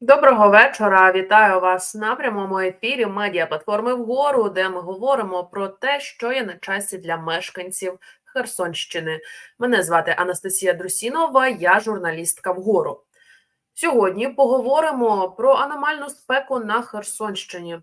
Доброго вечора. Вітаю вас на прямому ефірі медіаплатформи вгору, де ми говоримо про те, що є на часі для мешканців Херсонщини. Мене звати Анастасія Друсінова, я журналістка вгору. Сьогодні поговоримо про аномальну спеку на Херсонщині.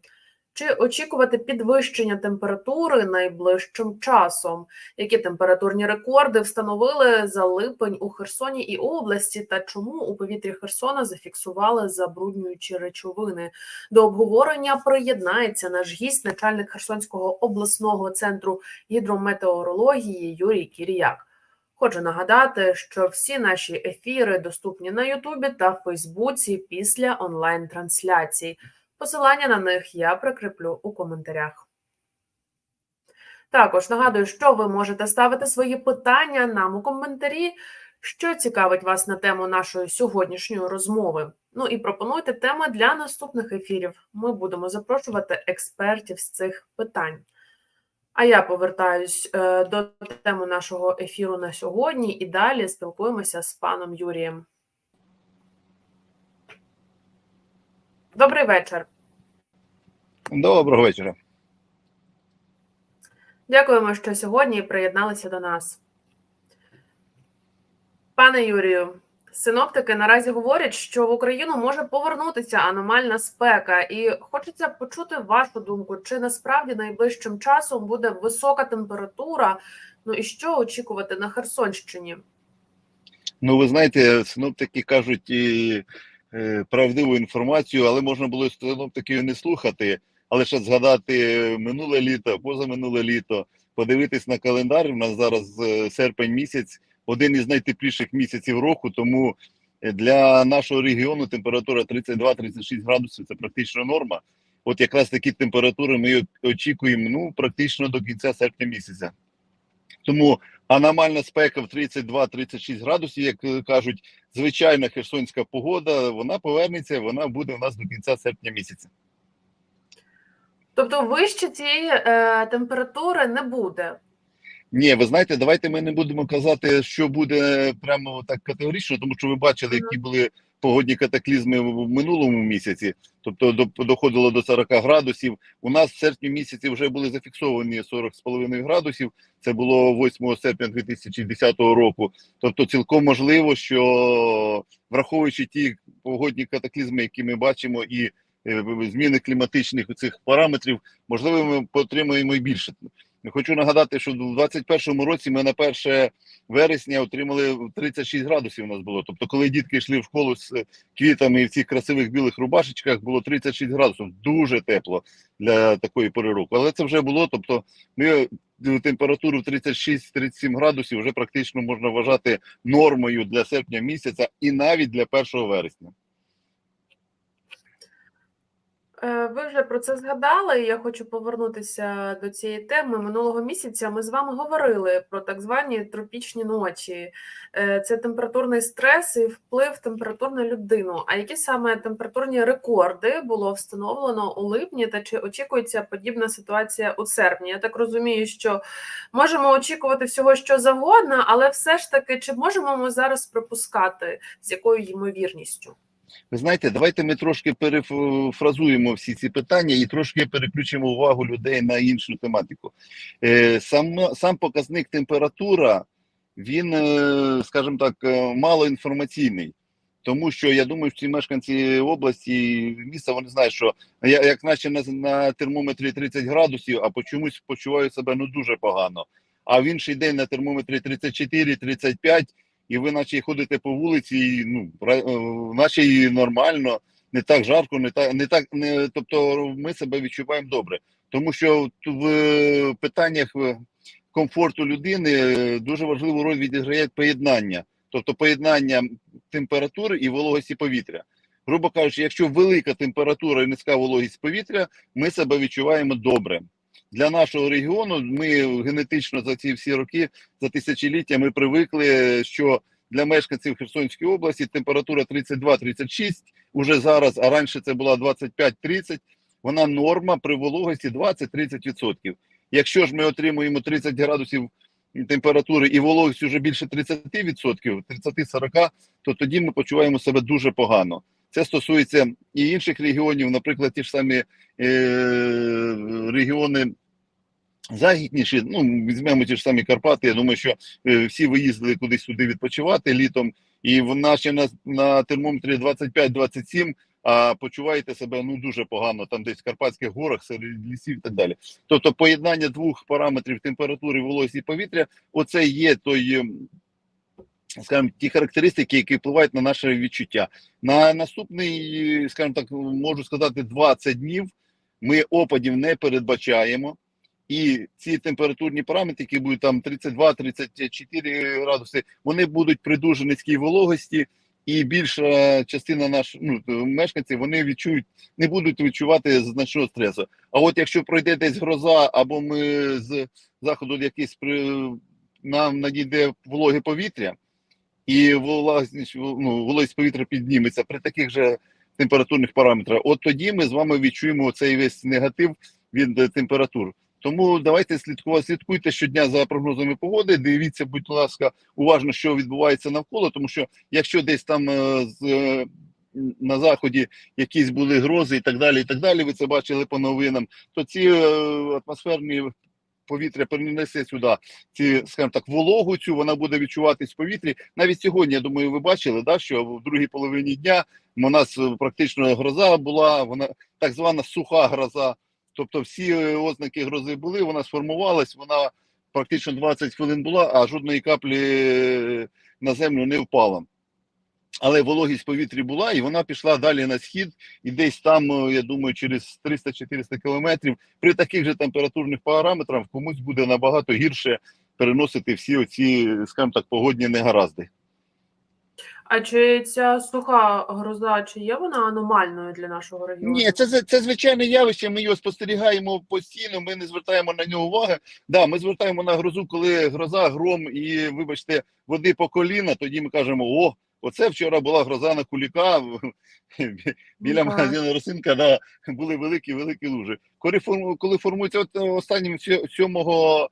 Чи очікувати підвищення температури найближчим часом? Які температурні рекорди встановили за липень у Херсоні і області, та чому у повітрі Херсона зафіксували забруднюючі речовини? До обговорення приєднається наш гість, начальник Херсонського обласного центру гідрометеорології Юрій Кіріяк. Хочу нагадати, що всі наші ефіри доступні на Ютубі та Фейсбуці після онлайн-трансляцій. Посилання на них я прикріплю у коментарях. Також нагадую, що ви можете ставити свої питання нам у коментарі, що цікавить вас на тему нашої сьогоднішньої розмови. Ну і пропонуйте теми для наступних ефірів. Ми будемо запрошувати експертів з цих питань. А я повертаюсь е, до теми нашого ефіру на сьогодні і далі спілкуємося з паном Юрієм. Добрий вечір. Доброго вечора. Дякуємо, що сьогодні приєдналися до нас. Пане Юрію, синоптики наразі говорять, що в Україну може повернутися аномальна спека, і хочеться почути вашу думку, чи насправді найближчим часом буде висока температура, ну і що очікувати на Херсонщині? Ну, ви знаєте, синоптики кажуть і правдиву інформацію, але можна було синоптиків не слухати, а лише згадати минуле літо, позаминуле літо, подивитись на календар. У нас зараз е, серпень місяць, один із найтепліших місяців року. Тому для нашого регіону температура 32-36 градусів це практично норма. От якраз такі температури ми очікуємо ну практично до кінця серпня місяця. Тому аномальна спека в 32-36 градусів, як кажуть, звичайна херсонська погода, вона повернеться, вона буде у нас до кінця серпня місяця. Тобто вище цієї е, температури не буде. Ні, ви знаєте, давайте ми не будемо казати, що буде прямо так категорично, тому що ви бачили, які були погодні катаклізми в минулому місяці, тобто до, доходило до 40 градусів. У нас в серпні місяці вже були зафіксовані 40,5 градусів. Це було 8 серпня 2010 року. Тобто, цілком можливо, що враховуючи ті погодні катаклізми, які ми бачимо, і е, зміни кліматичних цих параметрів, можливо, ми отримаємо і більше. Хочу нагадати, що в 2021 році ми на 1 вересня отримали 36 градусів. У нас було. Тобто, коли дітки йшли в школу з квітами і в цих красивих білих рубашечках, було 36 градусів. Дуже тепло для такої пори року. Але це вже було. Тобто, ми температуру 36-37 градусів вже практично можна вважати нормою для серпня місяця і навіть для 1 вересня. Е, ви вже про це згадали. Я хочу повернутися до цієї теми. Минулого місяця ми з вами говорили про так звані тропічні ночі. Е, це температурний стрес і вплив температур на людину. А які саме температурні рекорди було встановлено у липні? Та чи очікується подібна ситуація у серпні? Я так розумію, що можемо очікувати всього, що завгодно, але все ж таки, чи можемо ми зараз припускати з якою ймовірністю? Ви знаєте, давайте ми трошки перефразуємо всі ці питання і трошки переключимо увагу людей на іншу тематику. Е, сам сам показник температура, він, е, скажімо так, е, малоінформаційний. Тому що я думаю, що ці мешканці області міста вони знають, що я як наче на, на термометрі 30 градусів, а по чомусь почуваю себе ну дуже погано. А в інший день на термометрі 34-35 і ви, наче ходите по вулиці, і, ну наче і нормально, не так жарко, не так, не так, не тобто ми себе відчуваємо добре, тому що в питаннях комфорту людини дуже важливу роль відіграє поєднання, тобто поєднання температури і вологості повітря. Грубо кажучи, якщо велика температура і низька вологість повітря, ми себе відчуваємо добре. Для нашого регіону ми генетично за ці всі роки, за тисячоліття, ми привикли, що для мешканців Херсонської області температура 32-36 уже зараз, а раніше це була 25-30, вона норма при вологості 20-30%. Якщо ж ми отримуємо 30 градусів температури і вологість вже більше 30%, 30-40%, то тоді ми почуваємо себе дуже погано. Це стосується і інших регіонів, наприклад, ті ж самі е, регіони західніші, ну, візьмемо ті ж самі Карпати. Я думаю, що е, всі виїздили кудись сюди відпочивати літом, і вона ще на, на термометрі 25-27, а почуваєте себе ну дуже погано, там десь в Карпатських горах, серед лісів і так далі. Тобто поєднання двох параметрів температури, вологості повітря, оце є той. ем, Скажімо, ті характеристики, які впливають на наше відчуття. На наступний, скажімо так, можу сказати, 20 днів ми опадів не передбачаємо. І ці температурні параметри, які будуть там 32-34 градуси, вони будуть при дуже низькій вологості, і більша частина наших ну, мешканців вони відчують, не будуть відчувати значного стресу. А от якщо пройде десь гроза, або ми з заходу якийсь нам надійде вологе повітря, і вологість, ну, вологість повітря підніметься при таких же температурних параметрах, от тоді ми з вами відчуємо цей весь негатив від температур. Тому давайте слідкувати, слідкуйте щодня за прогнозами погоди. Дивіться, будь ласка, уважно, що відбувається навколо, тому що якщо десь там е, з, е, на заході якісь були грози і так далі, і так далі, ви це бачили по новинам, то ці е, атмосферні повітря перенесе сюди. Ці, скажімо так, вологу цю вона буде відчуватись в повітрі. Навіть сьогодні, я думаю, ви бачили, да, що в другій половині дня у нас практично гроза була, вона так звана суха гроза. Тобто всі е, ознаки грози були, вона сформувалась, вона практично 20 хвилин була, а жодної каплі е, на землю не впала. Але вологість повітрі була, і вона пішла далі на схід, і десь там, е, я думаю, через 300-400 кілометрів при таких же температурних параметрах комусь буде набагато гірше переносити всі оці, скажімо так, погодні негаразди. А чи ця суха гроза, чи є вона аномальною для нашого регіону? Ні, це, це, звичайне явище. Ми його спостерігаємо постійно. Ми не звертаємо на нього уваги. Да, ми звертаємо на грозу, коли гроза, гром і, вибачте, води по коліна. Тоді ми кажемо: о, оце вчора була гроза на куліка. Біля Так. магазину Росинка да, були великі великі лужи. Коли форму- коли формується останнім сьо- 7 е,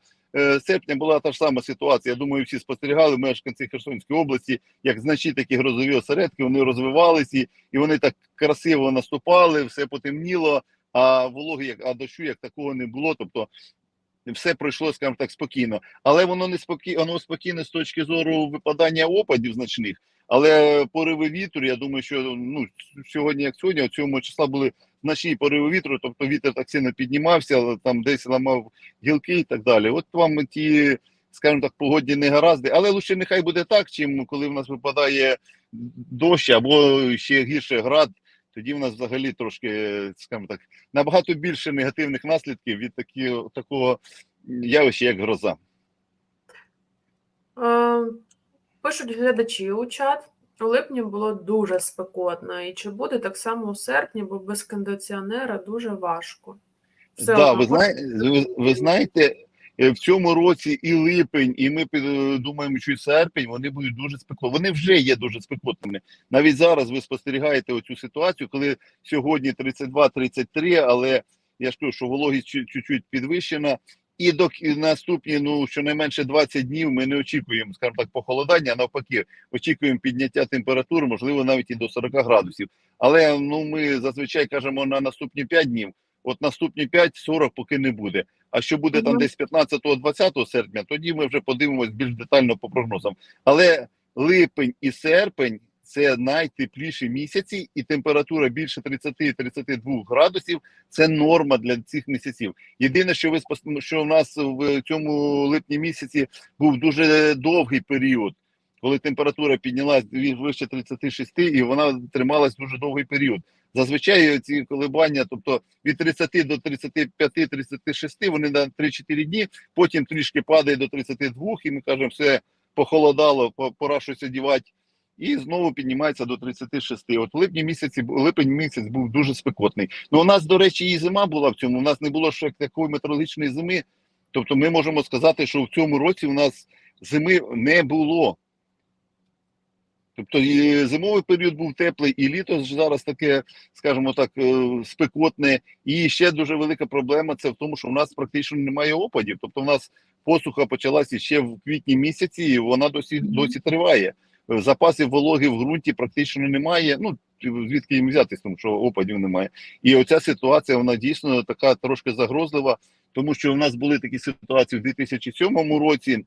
серпня була та ж сама ситуація. Я думаю, всі спостерігали мешканці Херсонської області, як значні такі грозові осередки, вони розвивалися і, і вони так красиво наступали, все потемніло, а вологи, як а дощу як такого не було. Тобто все пройшло, скажімо так, спокійно. Але воно не спокійно, воно спокійно з точки зору випадання опадів значних. Але пориви вітру, я думаю, що ну сьогодні, як сьогодні, от 7 числа були значні пориви вітру, тобто вітер так сильно піднімався, але там десь ламав гілки і так далі. От вам ті, скажімо так, погодні негаразди. Але лише нехай буде так, чим коли в нас випадає дощ або ще гірше град. Тоді в нас взагалі трошки, скажімо так, набагато більше негативних наслідків від такі, такого явища, як гроза. Пишуть глядачі у чат. У липні було дуже спекотно. І чи буде так само у серпні, бо без кондиціонера дуже важко. Все да, ви, знає, ви, ви знаєте, е, в цьому році і липень, і ми е, думаємо, що і серпень вони будуть дуже спекотними. Вони вже є дуже спекотними. Навіть зараз ви спостерігаєте оцю ситуацію, коли сьогодні 32-33, але я ж кажу, що вологість чу- чуть-чуть підвищена. І до наступні, ну щонайменше 20 днів ми не очікуємо, скажімо так, похолодання, навпаки, очікуємо підняття температури, можливо, навіть і до 40 градусів. Але ну ми зазвичай кажемо на наступні 5 днів. От наступні 5-40 поки не буде. А що буде там десь 15-20 серпня, тоді ми вже подивимось більш детально по прогнозам. Але липень і серпень це найтепліші місяці, і температура більше 30-32 градусів це норма для цих місяців. Єдине, що ви що в нас в цьому липні місяці був дуже довгий період, коли температура піднялась вище 36, і вона трималась дуже довгий період. Зазвичай ці коливання, тобто від 30 до 35-36, вони на 3-4 дні, потім трішки падає до 32, і ми кажемо, все похолодало, по- пора щось одівати. І знову піднімається до 36. От в липні місяці липень місяць був дуже спекотний. Ну у нас, до речі, і зима була в цьому. У нас не було ще такої метеорологічної зими. Тобто, ми можемо сказати, що в цьому році у нас зими не було. Тобто і зимовий період був теплий, і літо ж зараз таке, скажімо так, е, спекотне. І ще дуже велика проблема це в тому, що в нас практично немає опадів. Тобто, в нас посуха почалася ще в квітні місяці, і вона досі досі триває. Е, Запасів вологи в ґрунті практично немає. Ну звідки їм взятись, тому що опадів немає. І оця ситуація вона дійсно така трошки загрозлива, тому що в нас були такі ситуації в 2007 році.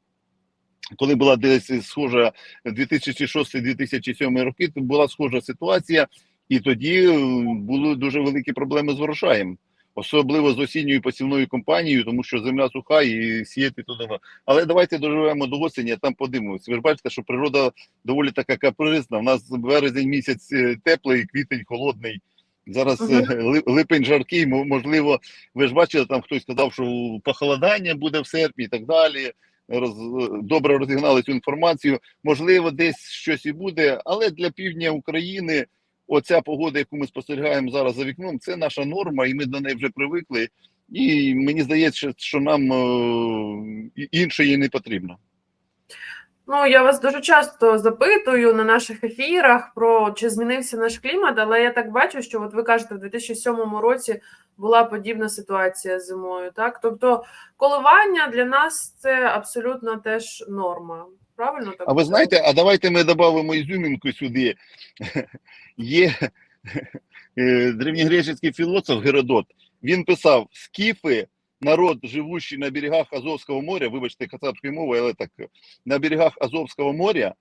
Коли була десь схожа 2006-2007 роки, то була схожа ситуація, і тоді е, були дуже великі проблеми з врожаєм, особливо з осінньою посівною компанією, тому що земля суха і сіяти туди. Але давайте доживемо до осені, а там подивимося. Ви ж бачите, що природа доволі така капризна. У нас березень місяць е, теплий, квітень холодний. Зараз е, липень жаркий, мо- можливо, ви ж бачили, там хтось сказав, що похолодання буде в серпні і так далі. Роз, добре розігнали цю інформацію. Можливо, десь щось і буде, але для півдня України оця погода, яку ми спостерігаємо зараз за вікном, це наша норма, і ми до неї вже привикли. І мені здається, що нам е, і- іншої не потрібно. Ну, я вас дуже часто запитую на наших ефірах про чи змінився наш клімат, але я так бачу, що от ви кажете, в 2007 році була подібна ситуація зимою. Так, тобто коливання для нас це абсолютно теж норма. Правильно так? А ви знаєте, а давайте ми додамо ізюмінку сюди. Є е, древньогреческий філософ Геродот. Він писав: скіфи, народ, живущий на берегах Азовського моря, вибачте, кацапською мовою, але так, на берегах Азовського моря,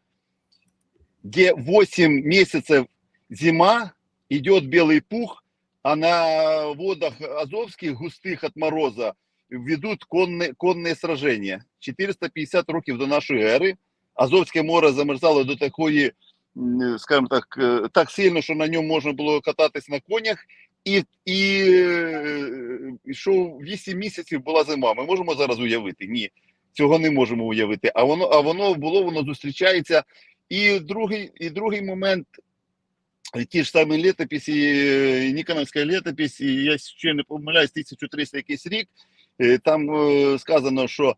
де 8 місяців зима, йде білий пух, а на водах Азовських, густих від мороза, ведуть конне, конне сраження. 450 років до нашої ери Азовське море замерзало до такої, скажімо так, е, так сильно, що на ньому можна було кататись на конях, і, і е, йшов 8 місяців була зима. Ми можемо зараз уявити? Ні, цього не можемо уявити. А воно, а воно було, воно зустрічається. І другий, і другий момент. Ті ж самі літописи, е, Ніконовська літопись, я ще не помиляюсь, 1300 якийсь рік, там е, сказано, що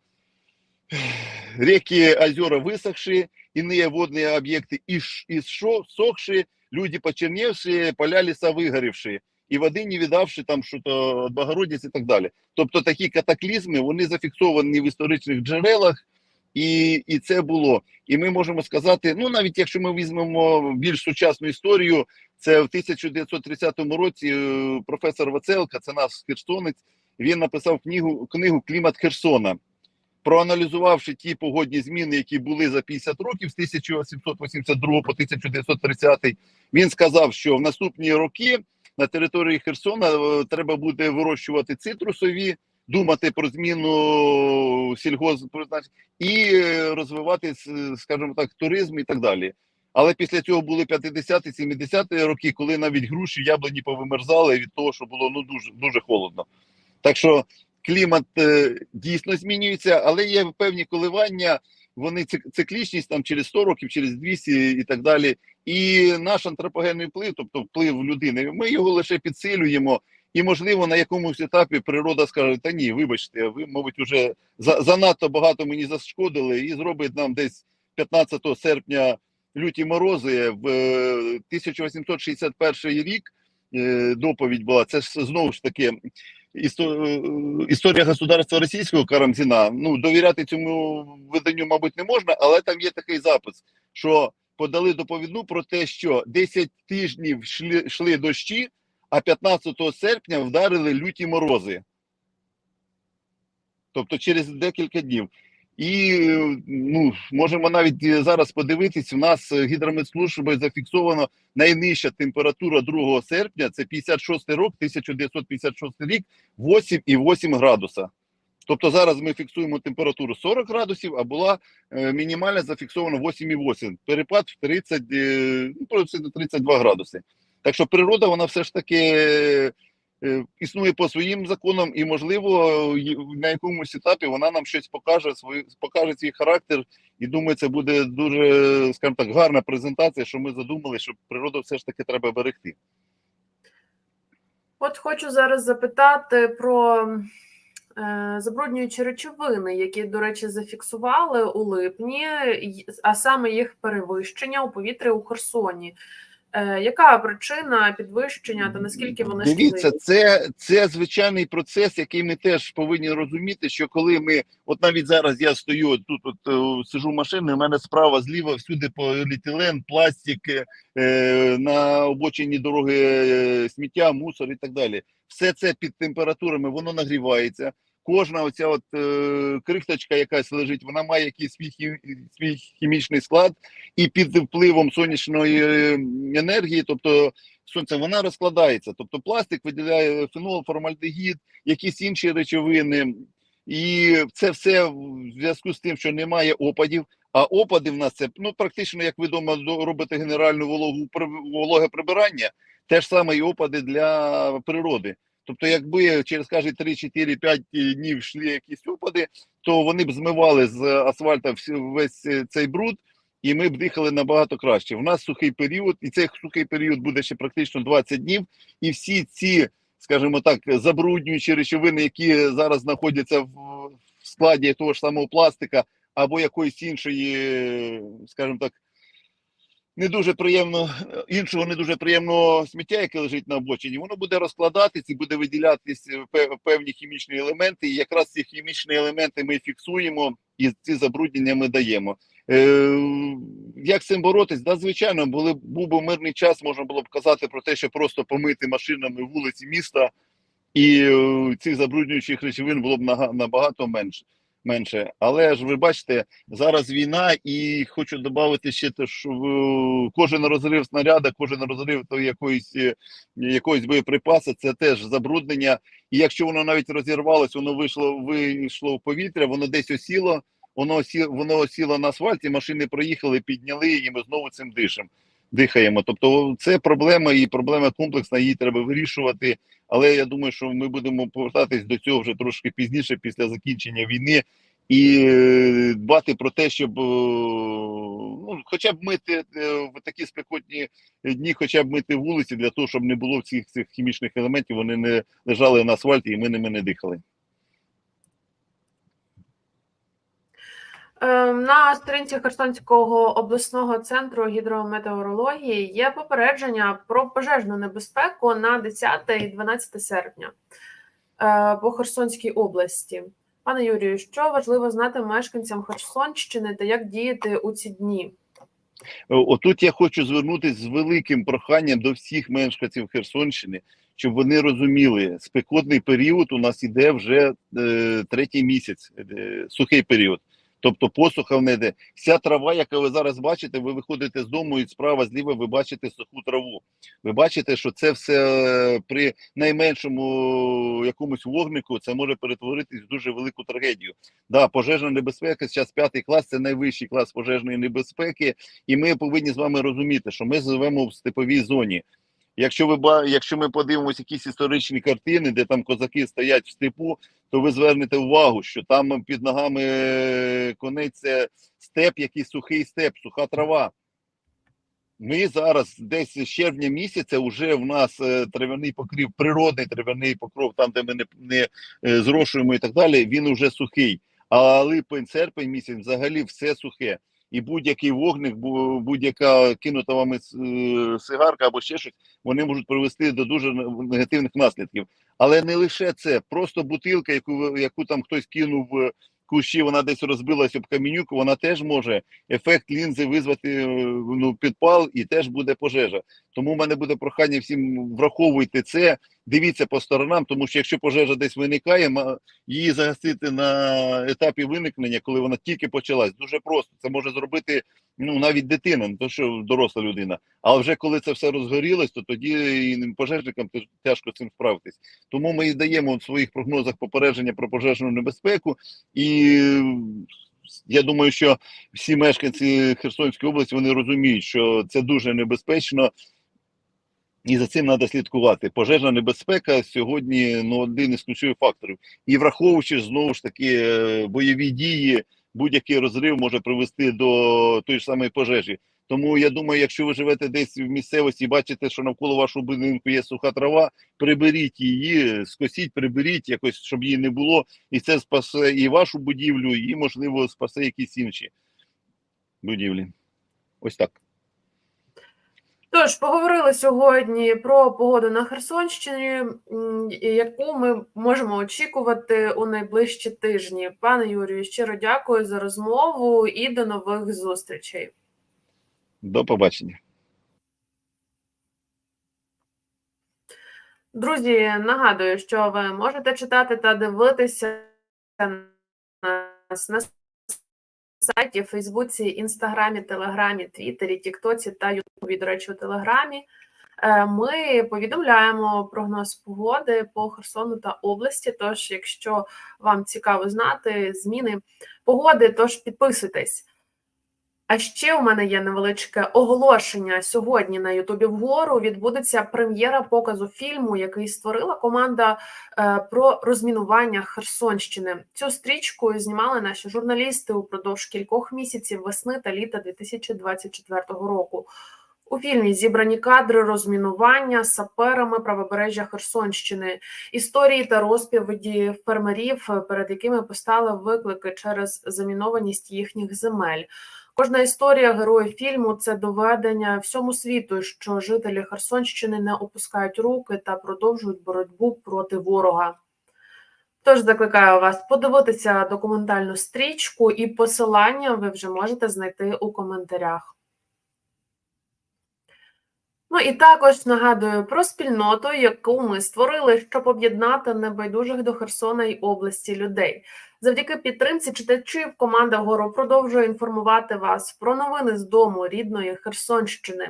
реки, озера высохшие, иные водные объекты иш- иссохшие, люди почерневшие, поля леса вигорівші, і води не віддавши там що-то від Богородиці і так далі. Тобто такі катаклізми, вони зафіксовані в історичних джерелах, і, і це було. І ми можемо сказати, ну навіть якщо ми візьмемо більш сучасну історію, це в 1930 році е, професор Вацелка, це наш херсонець, він написав книгу, книгу Клімат Херсона проаналізувавши ті погодні зміни, які були за 50 років з 1882 по 1930, він сказав, що в наступні роки на території Херсона е, треба буде вирощувати цитрусові, думати про зміну сільгосппризначення і е, розвивати, скажімо так, туризм і так далі. Але після цього були 50-ті, 70-ті роки, коли навіть груші, яблуні повимерзали від того, що було ну дуже дуже холодно. Так що клімат е, дійсно змінюється, але є певні коливання. Вони цик- циклічність там через 100 років, через 200 і так далі. І наш антропогенний вплив, тобто вплив людини, ми його лише підсилюємо. І можливо на якомусь етапі природа скаже: та ні, вибачте, ви, мабуть, вже за, занадто багато мені зашкодили, і зробить нам десь 15 серпня люті морози в е, 1861 рік. е, Доповідь була це ж знову ж таки е, історія государства російського Карамзіна. Ну довіряти цьому виданню, мабуть, не можна, але там є такий запис, що подали доповідну про те, що 10 тижнів йшли, йшли дощі, а 15 серпня вдарили люті морози. Тобто через декілька днів. І ну, можемо навіть е, зараз подивитись, у нас е, гідрометслужбою зафіксовано найнижча температура 2 серпня, це 56 рок, 1956 рік, 8,8 градуса. Тобто зараз ми фіксуємо температуру 40 градусів, а була е, мінімальна зафіксована 8,8. Перепад в 30, е, ну, приблизно 32 градуси. Так що природа, вона все ж таки існує по своїм законам, і, можливо, на якомусь етапі вона нам щось покаже, свій, покаже свій характер. І думаю, це буде дуже, скажімо так, гарна презентація, що ми задумали, що природу все ж таки треба берегти. От хочу зараз запитати про е, забруднюючі речовини, які, до речі, зафіксували у липні, а саме їх перевищення у повітрі у Херсоні. Е, Яка причина підвищення та наскільки вони Дивіться, це, це звичайний процес, який ми теж повинні розуміти, що коли ми, от навіть зараз я стою тут, от е, сижу в машині, у мене справа зліва всюди поліетилен, пластик, е, на обочині дороги е, сміття, мусор і так далі. Все це під температурами, воно нагрівається. Кожна оця от е, крихточка якась лежить, вона має якийсь свій, свій хімічний склад, і під впливом сонячної енергії, тобто сонця, вона розкладається. Тобто пластик виділяє фенол, формальдегід, якісь інші речовини. І це все в зв'язку з тим, що немає опадів. А опади в нас це ну практично, як ви дома генеральну вологу вологе прибирання, те ж саме і опади для природи. Тобто, якби через каже 3, 4, 5 днів йшли якісь опади, то вони б змивали з асфальта весь цей бруд, і ми б дихали набагато краще. У нас сухий період, і цей сухий період буде ще практично 20 днів, і всі ці, скажімо так, забруднюючі речовини, які зараз знаходяться в складі того ж самого пластика або якоїсь іншої, скажімо так, не дуже приємно, іншого не дуже приємного сміття, яке лежить на обочині, воно буде розкладатись і буде виділятись певні хімічні елементи. І якраз ці хімічні елементи ми фіксуємо і ці забруднення ми даємо. Е, як з цим боротись? Да, звичайно, були був би мирний час, можна було б казати про те, що просто помити машинами вулиці міста, і е, цих забруднюючих речовин було б набагато менше. Менше, але ж ви бачите, зараз війна, і хочу додати ще те, що кожен розрив снаряда, кожен розрив то якоїсь е, якоїсь боєприпасу, це теж забруднення. І якщо воно навіть розірвалось, воно вийшло, вийшло в повітря, воно десь осіло, воно осіло, воно осіло на асфальті, машини проїхали, підняли, і ми знову цим дишемо. Дихаємо. Тобто, це проблема і проблема комплексна, її треба вирішувати. Але я думаю, що ми будемо повертатись до цього вже трошки пізніше, після закінчення війни, і е, дбати про те, щоб е, ну, хоча б мити е, в такі спекотні дні, хоча б мити вулиці для того, щоб не було цих цих хімічних елементів, вони не лежали на асфальті, і ми ними не дихали. На сторінці Херсонського обласного центру гідрометеорології є попередження про пожежну небезпеку на 10 і 12 серпня е, по Херсонській області. Пане Юрію, що важливо знати мешканцям Херсонщини та як діяти у ці дні? Е, Отут я хочу звернутися з великим проханням до всіх мешканців Херсонщини, щоб вони розуміли, спекотний період у нас іде вже е, третій місяць, е, сухий період. Тобто посуха не йде. Вся трава, яка ви зараз бачите, ви виходите з дому і справа зліва ви бачите суху траву. Ви бачите, що це все е, при найменшому якомусь вогнику це може перетворитись в дуже велику трагедію. Да, пожежна небезпека, зараз п'ятий клас це найвищий клас пожежної небезпеки. І ми повинні з вами розуміти, що ми живемо в степовій зоні. Якщо ви якщо ми подивимося якісь історичні картини, де там козаки стоять в степу, то ви звернете увагу, що там під ногами е, коней це степ, який сухий степ, суха трава. Ми зараз десь з червня місяця вже в нас е, трав'яний покрів, природний трав'яний покров, там, де ми не, не е, зрошуємо і так далі, він вже сухий. А липень, серпень місяць взагалі все сухе. І будь-який вогник, бу- будь-яка кинута вами е, сигарка або ще щось, вони можуть привести до дуже негативних наслідків. Але не лише це, просто бутилка, яку яку там хтось кинув в кущі, вона десь розбилась об камінюку, вона теж може ефект лінзи визвати е, ну, підпал і теж буде пожежа. Тому в мене буде прохання всім враховуйте це, дивіться по сторонам, тому що якщо пожежа десь виникає, її загасити на етапі виникнення, коли вона тільки почалась, дуже просто. Це може зробити ну навіть дитина, не то що доросла людина. Але вже коли це все розгорілось, то тоді і пожежникам тяжко цим справитись. Тому ми і даємо в своїх прогнозах попередження про пожежну небезпеку. І я думаю, що всі мешканці Херсонської області вони розуміють, що це дуже небезпечно. І за цим треба слідкувати. Пожежна небезпека сьогодні ну, один із ключових факторів. І враховуючи знову ж таки е, бойові дії, будь-який розрив може привести до тої ж самої пожежі. Тому я думаю, якщо ви живете десь в місцевості і бачите, що навколо вашого будинку є суха трава, приберіть її, скосіть, приберіть якось, щоб її не було, і це спасе і вашу будівлю, і можливо спасе якісь інші будівлі. Ось так. Тож поговорили сьогодні про погоду на Херсонщині, яку ми можемо очікувати у найближчі тижні. Пане Юрію, щиро дякую за розмову і до нових зустрічей. До побачення. Друзі, нагадую, що ви можете читати та дивитися нас на сайті, Фейсбуці, Інстаграмі, Телеграмі, Твіттері, Тіктоці та Ютубі. До речі, у Телеграмі. Е, Ми повідомляємо прогноз погоди по Херсону та області. Тож, якщо вам цікаво знати зміни погоди, тож підписуйтесь. А ще у мене є невеличке оголошення. Сьогодні на Ютубі вгору відбудеться прем'єра показу фільму, який створила команда е, про розмінування Херсонщини. Цю стрічку знімали наші журналісти упродовж кількох місяців весни та літа 2024 року. У фільмі зібрані кадри розмінування саперами правобережжя Херсонщини, історії та розповіді фермерів, перед якими постали виклики через замінованість їхніх земель. Кожна історія героїв фільму це доведення всьому світу, що жителі Херсонщини не опускають руки та продовжують боротьбу проти ворога. Тож закликаю вас подивитися документальну стрічку, і посилання ви вже можете знайти у коментарях. Ну і також нагадую про спільноту, яку ми створили, щоб об'єднати небайдужих до Херсона й області людей. Завдяки підтримці читачів команда вгору продовжує інформувати вас про новини з дому рідної Херсонщини,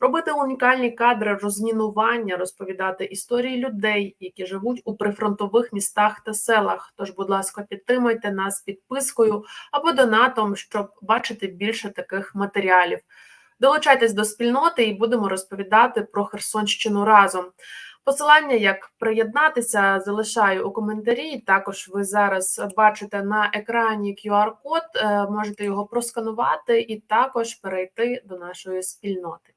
робити унікальні кадри розмінування, розповідати історії людей, які живуть у прифронтових містах та селах. Тож, будь ласка, підтримуйте нас підпискою або донатом, щоб бачити більше таких матеріалів. Долучайтесь до спільноти і будемо розповідати про Херсонщину разом. Посилання, як приєднатися, залишаю у коментарі. Також ви зараз бачите на екрані QR-код, е, можете його просканувати і також перейти до нашої спільноти.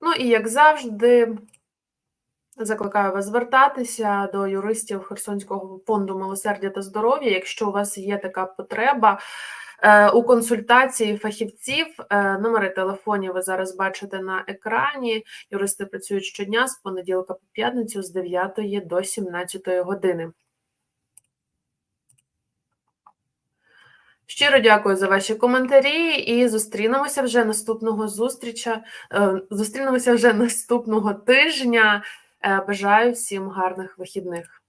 Ну і як завжди, закликаю вас звертатися до юристів Херсонського фонду милосердя та здоров'я, якщо у вас є така потреба. Е, У консультації фахівців е, номери телефонів ви зараз бачите на екрані. Юристи працюють щодня з понеділка по п'ятницю з 9 до 17 години. Щиро дякую за ваші коментарі і зустрінемося вже наступного зустріча. е, Зустрінемося вже наступного тижня. Е, Бажаю всім гарних вихідних.